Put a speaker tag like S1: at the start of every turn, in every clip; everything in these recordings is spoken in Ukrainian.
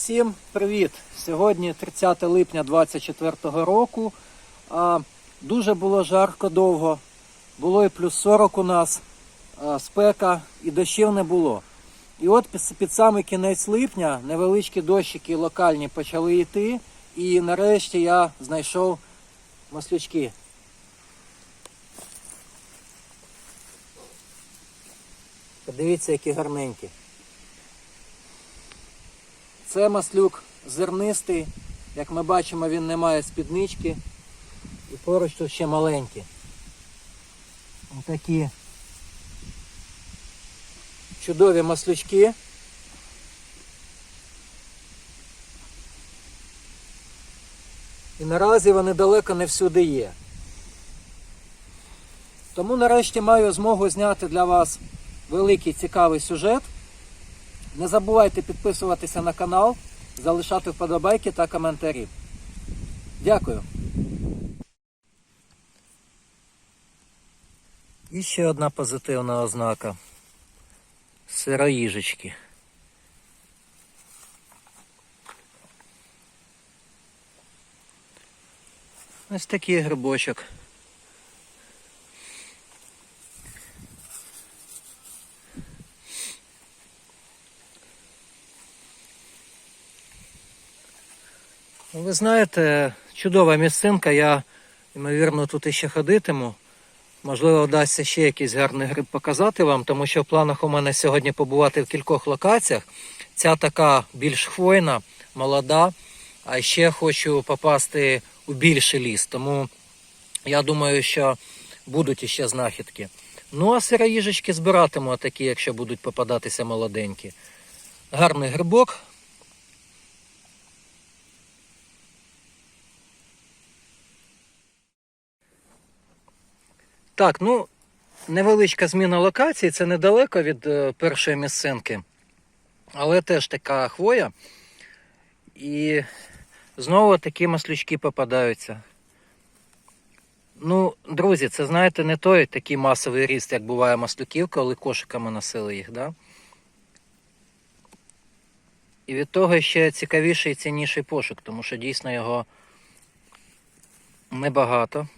S1: Всім привіт! Сьогодні 30 липня 2024 року. А, дуже було жарко довго. Було і плюс 40 у нас, а, спека і дощів не було. І от під, під самий кінець липня невеличкі дощики локальні почали йти. І нарешті я знайшов маслючки. Подивіться, які гарненькі. Це маслюк зернистий. Як ми бачимо, він не має спіднички. І поруч тут ще маленькі. Такі чудові маслючки. І наразі вони далеко не всюди є. Тому нарешті маю змогу зняти для вас великий цікавий сюжет. Не забувайте підписуватися на канал, залишати вподобайки та коментарі. Дякую. І ще одна позитивна ознака. Сироїжечки. Ось такий грибочок. Ви знаєте, чудова місцинка, я, ймовірно, тут іще ходитиму. Можливо, вдасться ще якийсь гарний гриб показати вам, тому що в планах у мене сьогодні побувати в кількох локаціях. Ця така більш хвойна, молода, а ще хочу попасти у більший ліс. Тому я думаю, що будуть іще знахідки. Ну, а сироїжечки збиратиму такі, якщо будуть попадатися молоденькі. Гарний грибок, Так, ну, невеличка зміна локації, це недалеко від е, першої місцинки, але теж така хвоя. І знову такі маслючки попадаються. Ну, друзі, це знаєте, не той такий масовий ріст, як буває маслюків, коли кошиками носили їх, да? І від того ще цікавіший і цінніший пошук, тому що дійсно його небагато.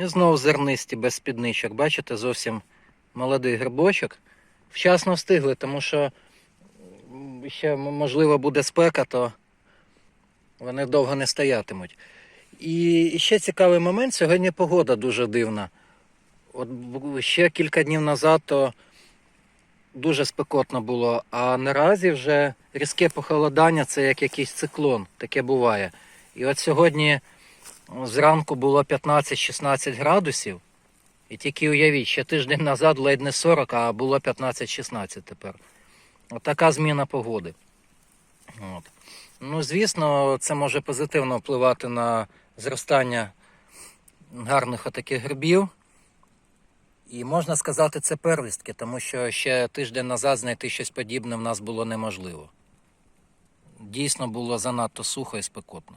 S1: І знову зернисті без спідничок. Бачите, зовсім молодий грибочок. Вчасно встигли, тому що ще можливо буде спека, то вони довго не стоятимуть. І ще цікавий момент, сьогодні погода дуже дивна. От ще кілька днів назад то дуже спекотно було, а наразі вже різке похолодання це як якийсь циклон, таке буває. І от сьогодні Зранку було 15-16 градусів. І тільки уявіть, ще тиждень назад ледь не 40, а було 15-16 тепер. От така зміна погоди. От. Ну, звісно, це може позитивно впливати на зростання гарних отаких грибів. І можна сказати, це первістки, тому що ще тиждень назад знайти щось подібне в нас було неможливо. Дійсно було занадто сухо і спекотно.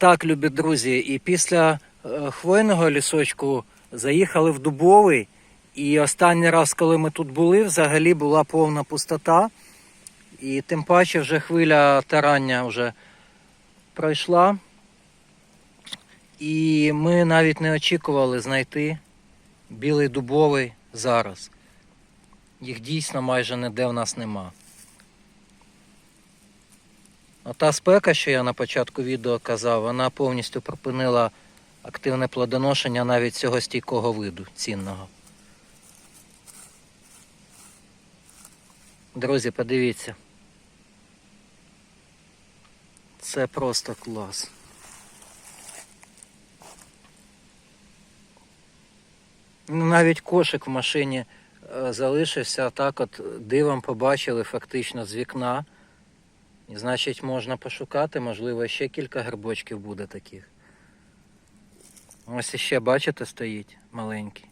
S1: Так, любі друзі, і після е, хвойного лісочку заїхали в дубовий. І останній раз, коли ми тут були, взагалі була повна пустота. І тим паче вже хвиля тарання вже пройшла. І ми навіть не очікували знайти білий дубовий зараз. Їх дійсно майже ніде в нас нема. Та спека, що я на початку відео казав, вона повністю припинила активне плодоношення навіть цього стійкого виду цінного. Друзі, подивіться. Це просто клас. Ну, Навіть кошик в машині е, залишився, так от дивом побачили фактично з вікна. І значить можна пошукати, можливо, ще кілька грибочків буде таких. Ось іще, бачите, стоїть маленький.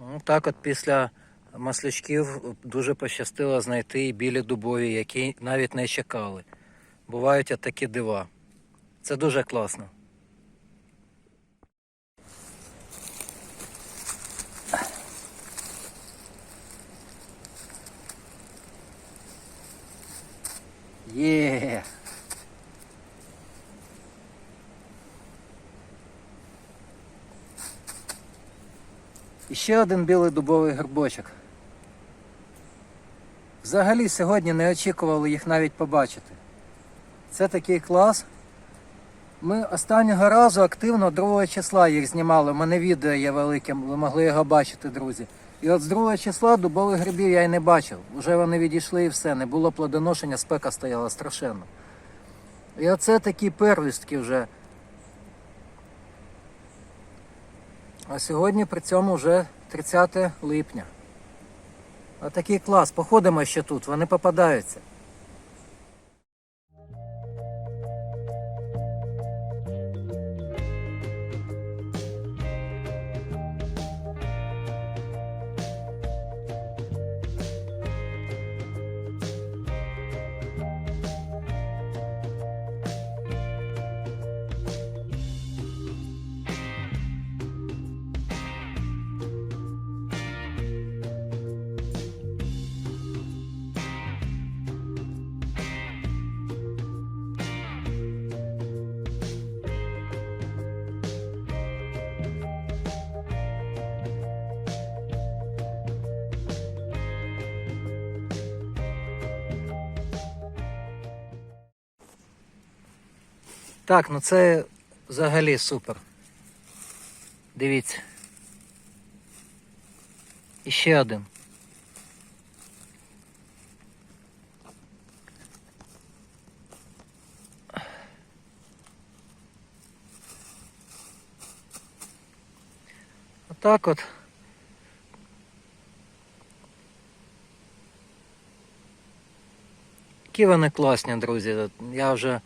S1: Ну, так от після маслячків дуже пощастило знайти і білі дубові, які навіть не чекали. Бувають от такі дива. Це дуже класно. Є. І ще один білий дубовий грибочок. Взагалі сьогодні не очікували їх навіть побачити. Це такий клас. Ми останнього разу активно 2 числа їх знімали. У мене відео є велике, ви могли його бачити, друзі. І от з 2 числа дубових грибів я й не бачив. Уже вони відійшли і все. Не було плодоношення, спека стояла страшенно. І оце такі первістки вже. А сьогодні при цьому вже 30 липня. Отакий клас. Походимо ще тут, вони попадаються. Так, ну це взагалі супер. Дивіться. І ще один. Отак от. Які вони класні, друзі. Я вже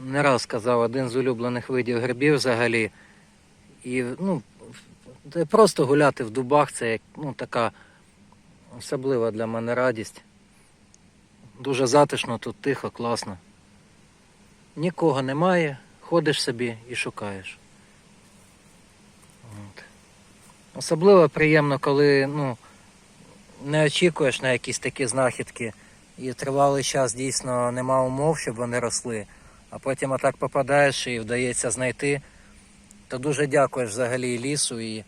S1: не раз сказав, один з улюблених видів грибів взагалі. І ну, просто гуляти в дубах це як, ну, така особлива для мене радість. Дуже затишно, тут тихо, класно. Нікого немає, ходиш собі і шукаєш. От. Особливо приємно, коли ну, не очікуєш на якісь такі знахідки і тривалий час дійсно нема умов, щоб вони росли а потім отак попадаєш і вдається знайти, то дуже дякуєш взагалі і лісу і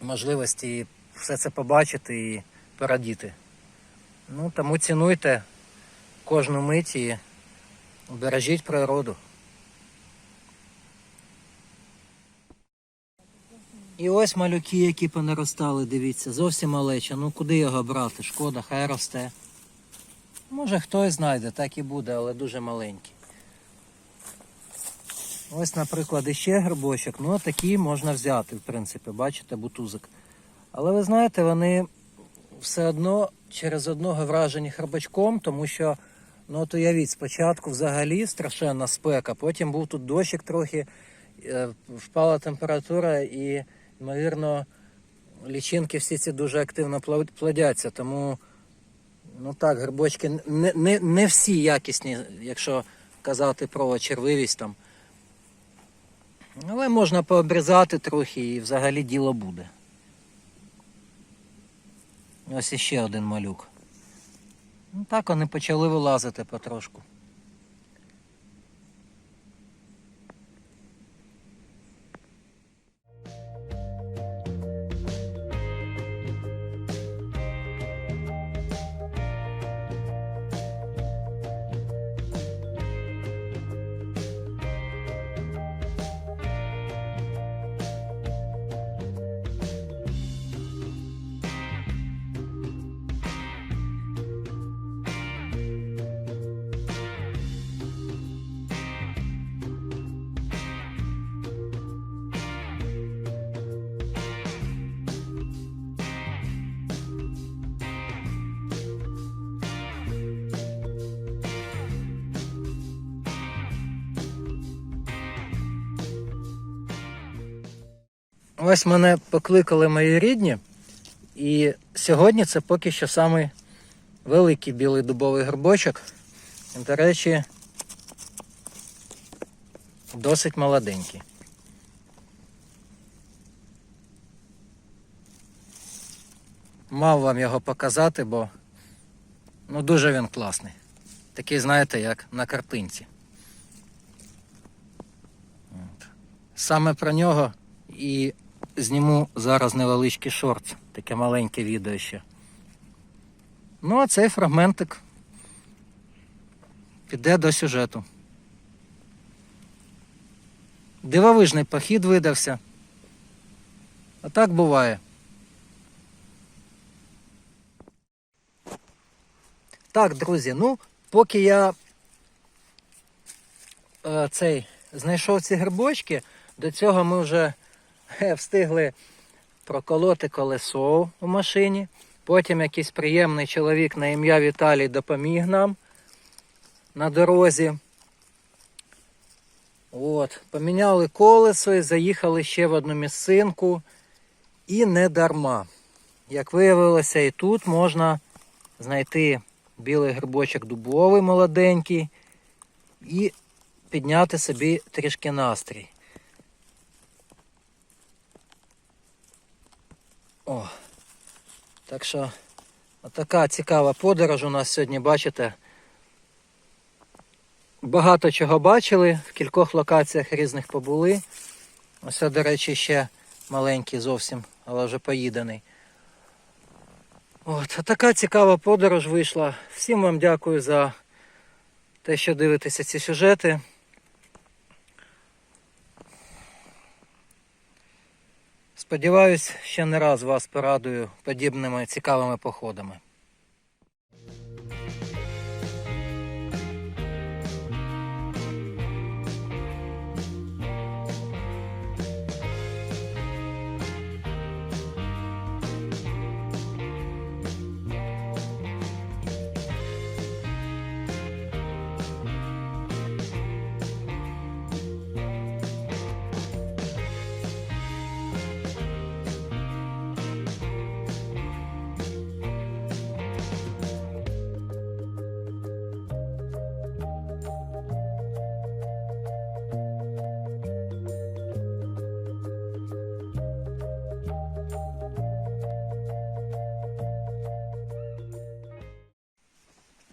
S1: можливості все це побачити і порадіти. Ну, тому цінуйте кожну мить і бережіть природу. І ось малюки, які понаростали, дивіться, зовсім малеча. Ну куди його брати? Шкода, хай росте. Може хтось знайде, так і буде, але дуже маленький. Ось, наприклад, іще грибочок. Ну, такі можна взяти, в принципі, бачите, бутузик. Але ви знаєте, вони все одно через одного вражені храбачком, тому що, ну от уявіть, спочатку взагалі страшенна спека, потім був тут дощик трохи, е, впала температура і, ймовірно, лічинки всі ці дуже активно плодяться. Тому, ну так, грибочки не, не, не всі якісні, якщо казати про червивість там. Але можна пообрізати трохи і взагалі діло буде. Ось іще один малюк. Ну так вони почали вилазити потрошку. Ось мене покликали мої рідні, і сьогодні це поки що самий великий білий дубовий грибочок. До речі, досить молоденький. Мав вам його показати, бо ну, дуже він класний. Такий, знаєте, як на картинці. Саме про нього і зніму зараз невеличкий шорт, таке маленьке відео ще. Ну, а цей фрагментик піде до сюжету. Дивовижний похід видався. А так буває. Так, друзі, ну, поки я е, цей знайшов ці грибочки, до цього ми вже встигли проколоти колесо у машині. Потім якийсь приємний чоловік на ім'я Віталій допоміг нам на дорозі. От, поміняли колесо і заїхали ще в одну місцинку. І не дарма. Як виявилося, і тут можна знайти білий грибочок дубовий молоденький і підняти собі трішки настрій. О, так що така цікава подорож у нас сьогодні, бачите. Багато чого бачили, в кількох локаціях різних побули. Ось, до речі, ще маленький зовсім, але вже поїдений. От, така цікава подорож вийшла. Всім вам дякую за те, що дивитеся ці сюжети. Сподіваюсь, ще не раз вас порадую подібними цікавими походами.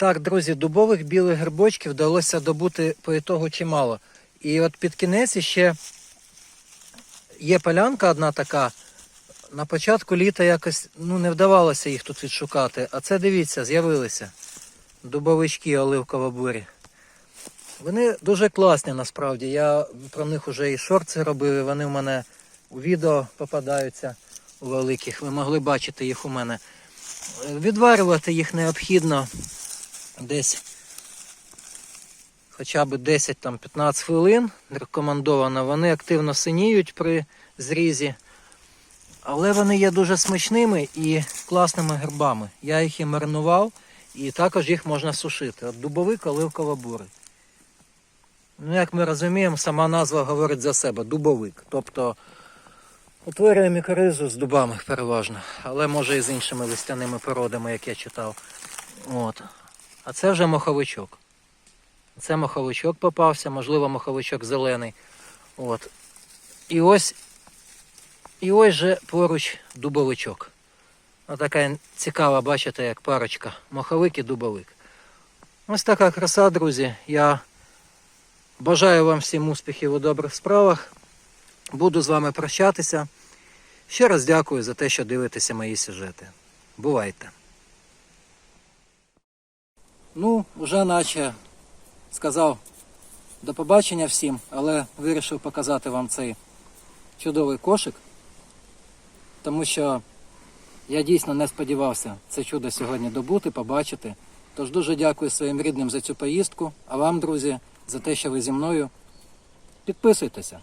S1: Так, друзі, дубових білих грибочків вдалося добути по ітогу чимало. І от під кінець ще є полянка одна така. На початку літа якось ну, не вдавалося їх тут відшукати. А це дивіться, з'явилися дубовички оливково-бурі. Вони дуже класні насправді. Я про них вже і шорти робив, і вони в мене у відео попадаються у великих. Ви могли бачити їх у мене. Відварювати їх необхідно десь хоча б 10-15 хвилин. Рекомендовано. Вони активно синіють при зрізі. Але вони є дуже смачними і класними грибами. Я їх і маринував, і також їх можна сушити. От дубовик оливково бурий. Ну, як ми розуміємо, сама назва говорить за себе дубовик. Тобто утворює мікоризу з дубами переважно, але може і з іншими листяними породами, як я читав. От. А це вже моховичок. Це моховичок попався, можливо, моховичок зелений. От. І ось і ось же поруч дубовичок. Отака цікава, бачите, як парочка. Моховик і дубовик. Ось така краса, друзі. Я бажаю вам всім успіхів у добрих справах. Буду з вами прощатися. Ще раз дякую за те, що дивитеся мої сюжети. Бувайте! Ну, вже наче сказав до побачення всім, але вирішив показати вам цей чудовий кошик, тому що я дійсно не сподівався це чудо сьогодні добути, побачити. Тож дуже дякую своїм рідним за цю поїздку, а вам, друзі, за те, що ви зі мною. Підписуйтеся.